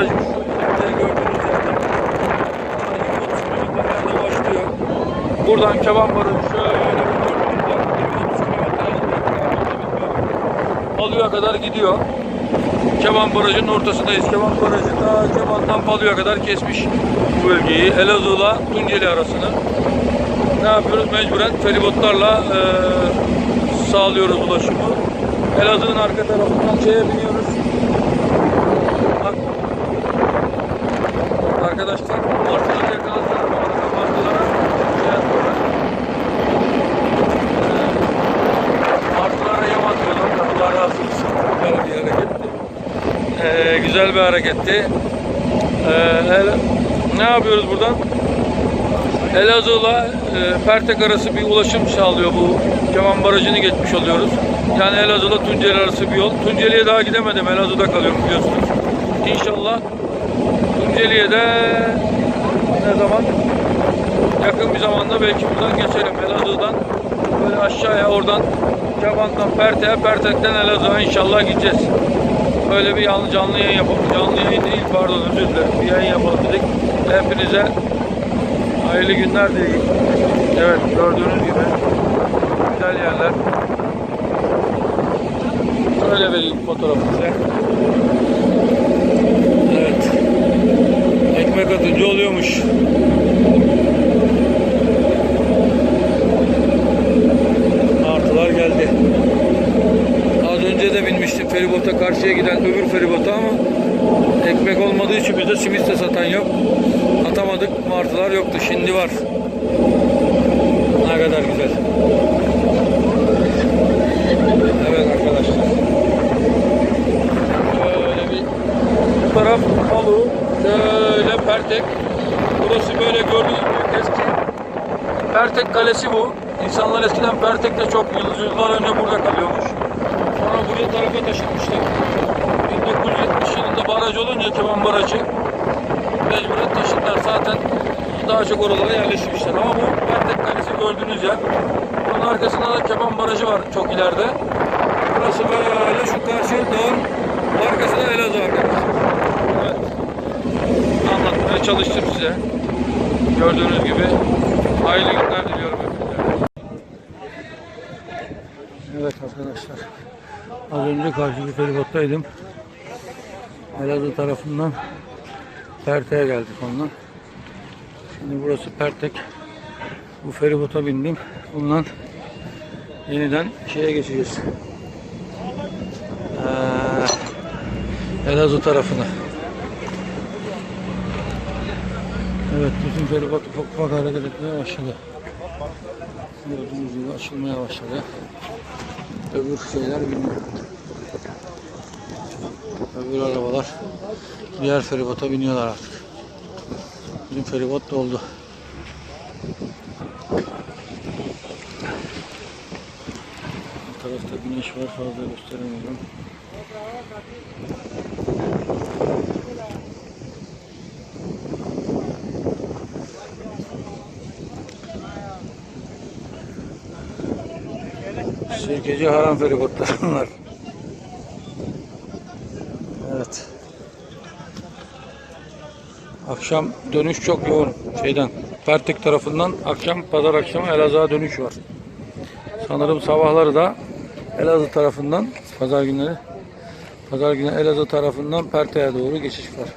Barajı şu ileride gördüğünüz yerde. Buradan 130 kilometrede başlıyor. Buradan Keban Barajı şöyle gördüğünüz yer 130 kilometre Palu'ya kadar gidiyor. Keban Barajı'nın ortasındayız. Keban Barajı ta Keban'dan Palu'ya kadar kesmiş bu bölgeyi. Elazığ'la Tunceli arasını. Ne yapıyoruz? Mecburen feribotlarla eee, sağlıyoruz ulaşımı. Elazığ'ın arka tarafından şeye biniyoruz. Arkadaşlar martıları yakaladılar. Bu arada martılara şey yapıyorlar. Atıyorlar. Allah razı olsun. Böyle bir hareketti. Eee, güzel bir hareketti. El- ne yapıyoruz buradan? Elazığ'la e, Pertek arası bir ulaşım sağlıyor bu Keman Barajı'nı geçmiş oluyoruz. Yani Elazığ'la Tunceli arası bir yol. Tunceli'ye daha gidemedim. Elazığ'da kalıyorum biliyorsunuz. İnşallah Tunceli'ye ne zaman? Yakın bir zamanda belki buradan geçerim. Elazığ'dan böyle aşağıya oradan Keban'dan Pertek'e, Pertek'ten Elazığ'a inşallah gideceğiz. Böyle bir canlı, canlı yayın yapalım. Canlı yayın değil pardon özür dilerim. Bir yayın yapalım dedik. Hepinize Hayırlı günler dileyim. Evet gördüğünüz gibi güzel yerler. Şöyle vereyim fotoğrafı size. Evet. Ekmek atınca oluyormuş. Martılar geldi. Az önce de binmiştim feribota karşıya giden öbür feribota ama ekmek olmadığı için bizde simit de satan yok. Atamadık martılar yoktu şimdi var. Ne kadar güzel. Evet arkadaşlar. Şöyle bir bu taraf Şöyle Pertek. Burası böyle gördüğünüz gibi eski Pertek Kalesi bu. İnsanlar eskiden Pertek'te çok yıl- yıllar önce burada kalıyormuş. Sonra buraya tarafa taşınmışlar. 1970 yılında baraj olunca Keban Barajı mecburen taşıdılar. Zaten daha çok oralara yerleşmişler. Ama bu Pertek Kalesi gördüğünüz yer. Bunun arkasında da Keban Barajı var çok ileride. Burası böyle şu karşı dağın arkasında Elazığ arkadaşlar. Anlatmaya çalıştım size. Gördüğünüz gibi hayırlı günler diliyorum hepinize. Evet arkadaşlar. Az önce karşı feribottaydım. Elazığ tarafından Pertek'e geldik ondan. Şimdi burası Pertek. Bu feribota bindim. Bundan yeniden şeye geçeceğiz. Ee, Elazığ tarafına. Evet bizim feribot ufak ufak hareket etmeye başladı. Gördüğünüz gibi açılmaya başladı. Öbür şeyler bilmiyorum. Öbür arabalar diğer feribota biniyorlar artık. Bizim feribot doldu. Bu tarafta güneş var fazla gösteremiyorum. Sirkeci Haram feribotlar bunlar. Evet. Akşam dönüş çok yoğun şeyden. Pertek tarafından akşam pazar akşamı Elazığ'a dönüş var. Sanırım sabahları da Elazığ tarafından pazar günleri pazar günü Elazığ tarafından Pertek'e doğru geçiş var.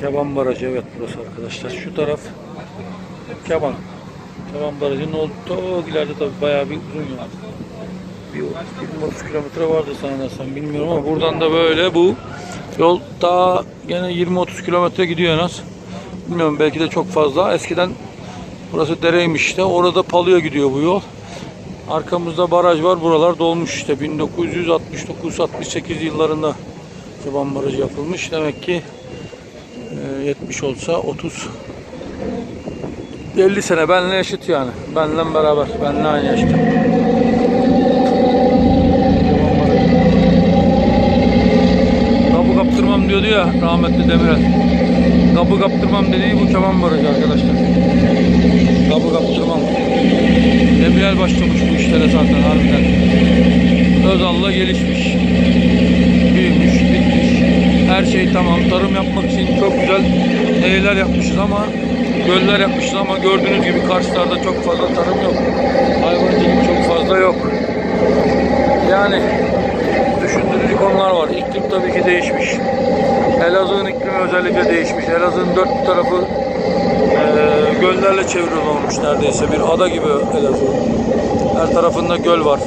Keban Barajı evet burası arkadaşlar. Şu taraf Keban. Keban Barajı'nın olduğu ileride tabii bayağı bir uzun yol. Bir 20-30 kilometre vardı sanırsam bilmiyorum ama buradan da böyle bu yol daha gene 20-30 kilometre gidiyor en az. Bilmiyorum belki de çok fazla. Eskiden burası dereymiş işte. Orada Palu'ya gidiyor bu yol. Arkamızda baraj var. Buralar dolmuş işte. 1969-68 yıllarında Keban Barajı yapılmış. Demek ki e, 70 olsa 30 50 sene benle eşit yani. Benle beraber. Benle aynı yaşta. Kapı kaptırmam diyordu ya rahmetli Demirel. Kapı kaptırmam dediği bu Keman Barajı arkadaşlar. Kapı kaptırmam. Demirel başlamış bu işlere zaten harbiden. Özal'la gelişmiş. Büyümüş, bitmiş. Her şey tamam. Tarım yapmak için çok güzel nehirler yapmışız ama göller yapmışız ama gördüğünüz gibi karşılarda çok fazla tarım yok. Hayvancılık çok fazla yok. Yani düşündürücü konular var. İklim tabii ki değişmiş. Elazığ'ın iklimi özellikle değişmiş. Elazığ'ın dört tarafı eee, göllerle çevrili olmuş neredeyse. Bir ada gibi Elazığ. Her tarafında göl var.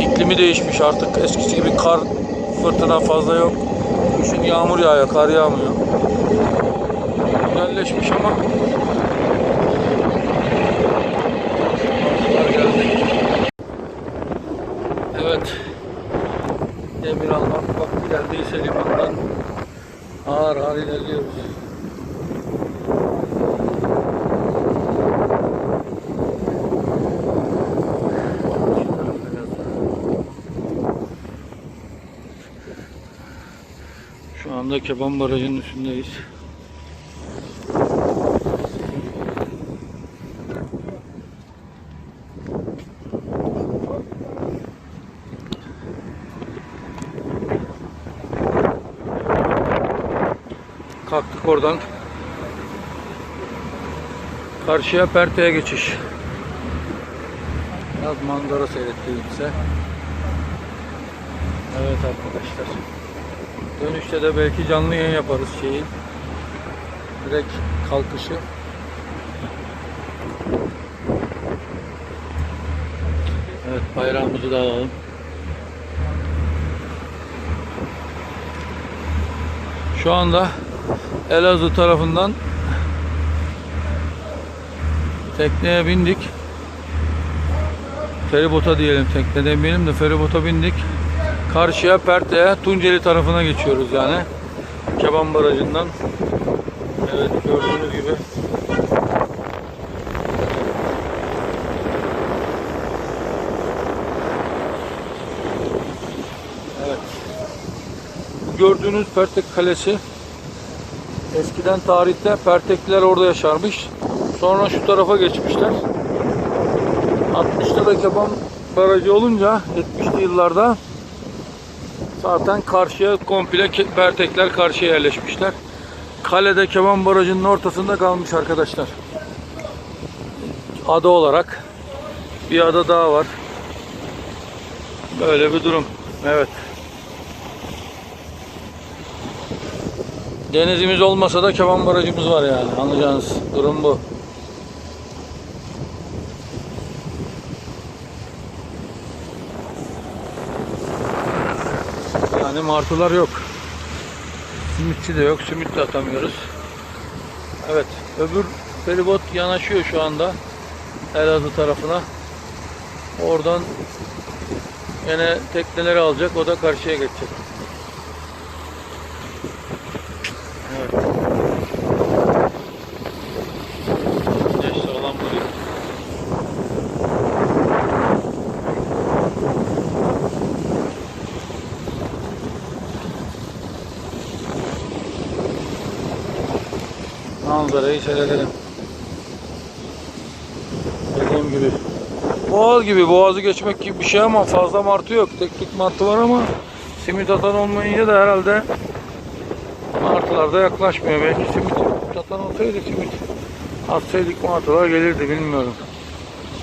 İklimi değişmiş artık. Eskisi gibi kar, fırtına fazla yok. Kışın yağmur yağıyor, kar yağmıyor. Güzelleşmiş ama. Evet. Demir almak vakti geldiyse limandan ağır ağır ilerliyoruz. Şu anda Keban Barajı'nın üstündeyiz. Oradan. Karşıya Perte'ye geçiş. Biraz manzara seyrettiğimse. Evet arkadaşlar. Dönüşte de belki canlı yayın yaparız şeyi. Direkt kalkışı. Evet bayrağımızı da alalım. Şu anda Elazığ tarafından tekneye bindik. Feribota diyelim tekne demeyelim de feribota bindik. Karşıya Perte'ye Tunceli tarafına geçiyoruz yani. Keban Barajı'ndan. Evet gördüğünüz gibi. Evet. Gördüğünüz Pertek Kalesi eskiden tarihte Pertekliler orada yaşarmış. Sonra şu tarafa geçmişler. 60'ta da Keban Barajı olunca 70'li yıllarda Zaten karşıya komple Pertekler karşıya yerleşmişler. Kalede Keban Barajı'nın ortasında kalmış arkadaşlar. Ada olarak. Bir ada daha var. Böyle bir durum. Evet. Denizimiz olmasa da Keban Barajımız var yani. Anlayacağınız durum bu. Yani martılar yok. Simitçi de yok. Simit de atamıyoruz. Evet. Öbür feribot yanaşıyor şu anda. Elazığ tarafına. Oradan yine tekneleri alacak. O da karşıya geçecek. Evet. Güneş sağlam vuruyor. Seyredelim. Dediğim gibi. Boğaz gibi, boğazı geçmek gibi bir şey ama fazla martı yok. Tek tük martı var ama simit atan olmayınca da herhalde martılar da yaklaşmıyor. Belki simit atan olsaydı simit atsaydık martılar gelirdi bilmiyorum.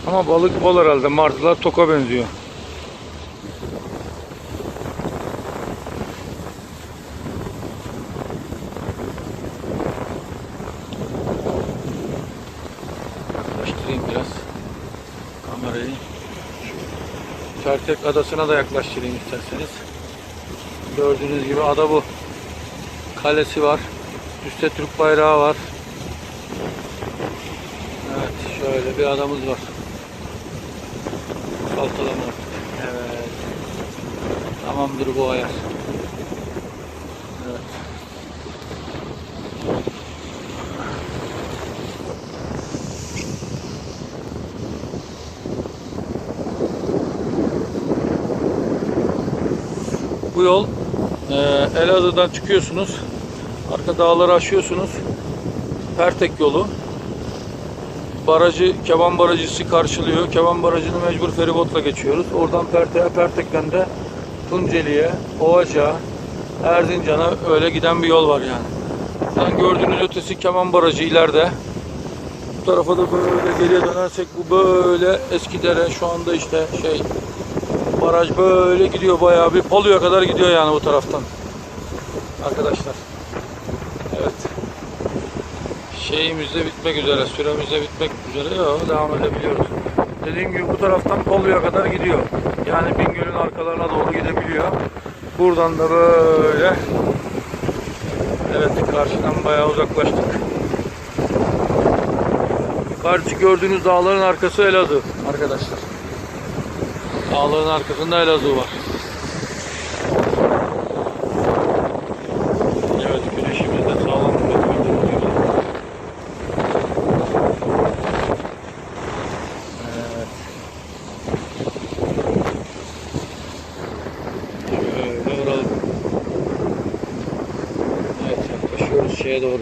Ama balık bol herhalde. Martılar toka benziyor. Yaklaştırayım biraz kamerayı. Şu Çertek Adası'na da yaklaştırayım isterseniz. Gördüğünüz gibi ada bu. Kalesi var. Üstte Türk bayrağı var. Evet şöyle bir adamız var. Artık. Evet. Tamamdır bu ayar. Bu yol e, Elazığ'dan çıkıyorsunuz. Arka dağları aşıyorsunuz. Pertek yolu. barajı, Keban Barajı'sı karşılıyor. Keban Barajı'nı mecbur feribotla geçiyoruz. Oradan Pertek'e, Pertek'ten de Tunceli'ye, Ovaca, Erzincan'a öyle giden bir yol var yani. Buradan gördüğünüz ötesi Keban Barajı ileride. Bu tarafa da böyle geriye dönersek bu böyle Eskidere şu anda işte şey baraj böyle gidiyor bayağı bir Polu'ya kadar gidiyor yani bu taraftan. Arkadaşlar. Evet. Şeyimiz de bitmek üzere, süremiz de bitmek üzere. Yok, devam edebiliyoruz. Dediğim gibi bu taraftan Polu'ya kadar gidiyor. Yani Bingöl'ün arkalarına doğru gidebiliyor. Buradan da böyle Evet karşıdan bayağı uzaklaştık. Karşı gördüğünüz dağların arkası Elazığ arkadaşlar. Dağların arkasında Elazığ var. Evet güneşimiz de sağlam götürdüğümüz gibi. Evet. Şöyle vuralım. Evet yaklaşıyoruz şeye doğru.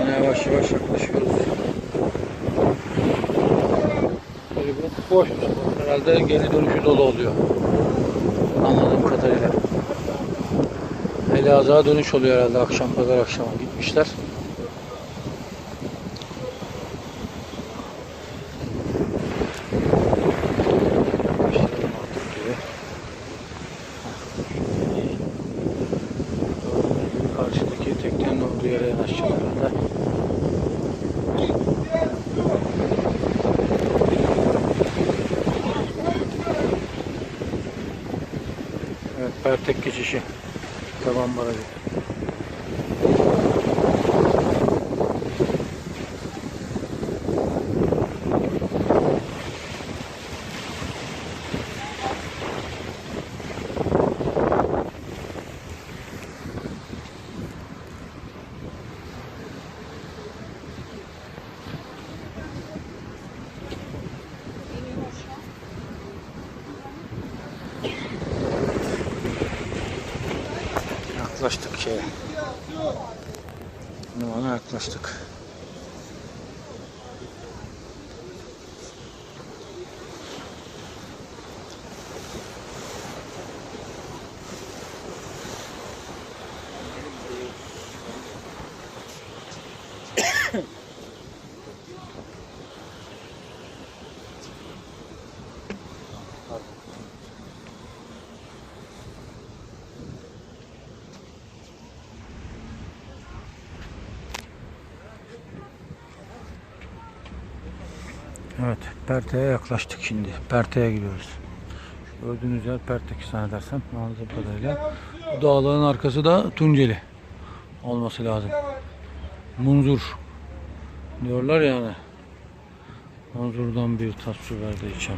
Yine yavaş yavaş yaklaşıyoruz. Bu boş. Herhalde geri dönüşü dolu oluyor. Anladığım kadarıyla. Elazığ'a dönüş oluyor herhalde akşam pazar akşamı gitmişler. Pertek geçişi. Tamam barajı. Yaklaştık şeye. Limana yaklaştık. Evet, Perte'ye yaklaştık şimdi. Perte'ye gidiyoruz. Şu Gördüğünüz yer Pertek zannedersem anladığım kadarıyla. Bu dağların arkası da Tunceli olması lazım. Munzur diyorlar yani. Munzur'dan bir tas su verdi içem.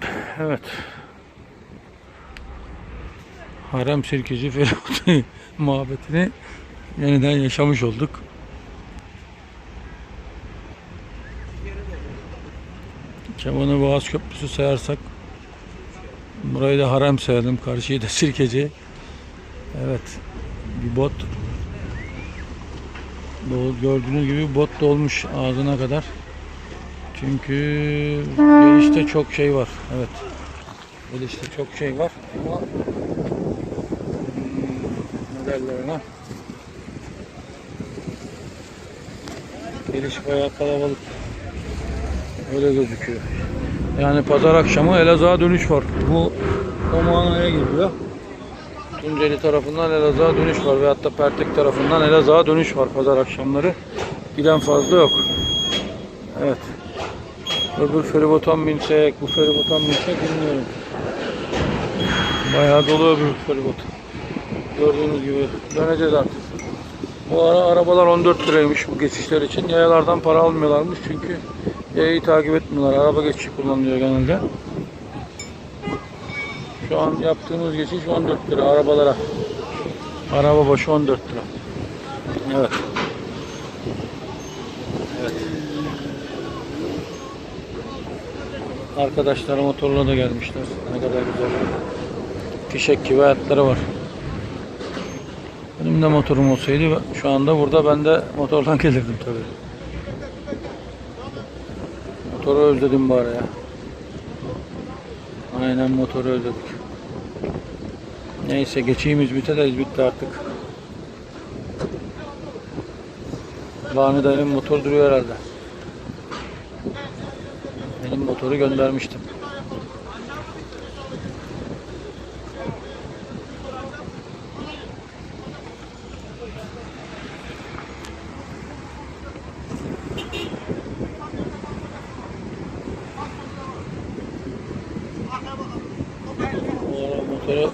Evet. Evet. Harem Sirkeci Feribot muhabbetini yeniden yaşamış olduk. Kemanı Boğaz Köprüsü sayarsak burayı da harem sayalım. Karşıyı da Sirkeci. Evet. Bir bot gördüğünüz gibi bot dolmuş ağzına kadar. Çünkü gelişte çok şey var. Evet. Gelişte çok şey var ama hmm, ne derler ona? Geliş bayağı kalabalık. Öyle gözüküyor. Yani pazar akşamı Elazığ'a dönüş var. Bu o manaya geliyor. Tunceli tarafından Elazığ'a dönüş var veyahut da Pertek tarafından Elazığ'a dönüş var pazar akşamları. Giden fazla yok. Evet. Öbür feribota mı binsek, bu feribota mı binsek bilmiyorum. Bayağı dolu öbür feribot. Gördüğünüz gibi döneceğiz artık. Bu ara arabalar 14 liraymış bu geçişler için. Yayalardan para almıyorlarmış çünkü yayayı takip etmiyorlar. Araba geçişi kullanılıyor genelde. Şu an yaptığımız geçiş 14 lira arabalara. Araba başı 14 lira. Evet. Evet. Arkadaşlar motorla da gelmişler. Ne kadar güzel. Fişek gibi hayatları var. Benim de motorum olsaydı şu anda burada ben de motordan gelirdim tabii. Motoru özledim bari ya. Aynen motoru özledik. Neyse geçeyimiz biteriz bitti artık. Bani dayının motor duruyor herhalde. Motoru göndermiştim. Motora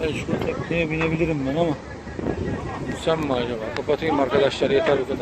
mecbur tekneye binebilirim ben ama Gitsem mi acaba? Kapatayım arkadaşlar yeter bu kadar.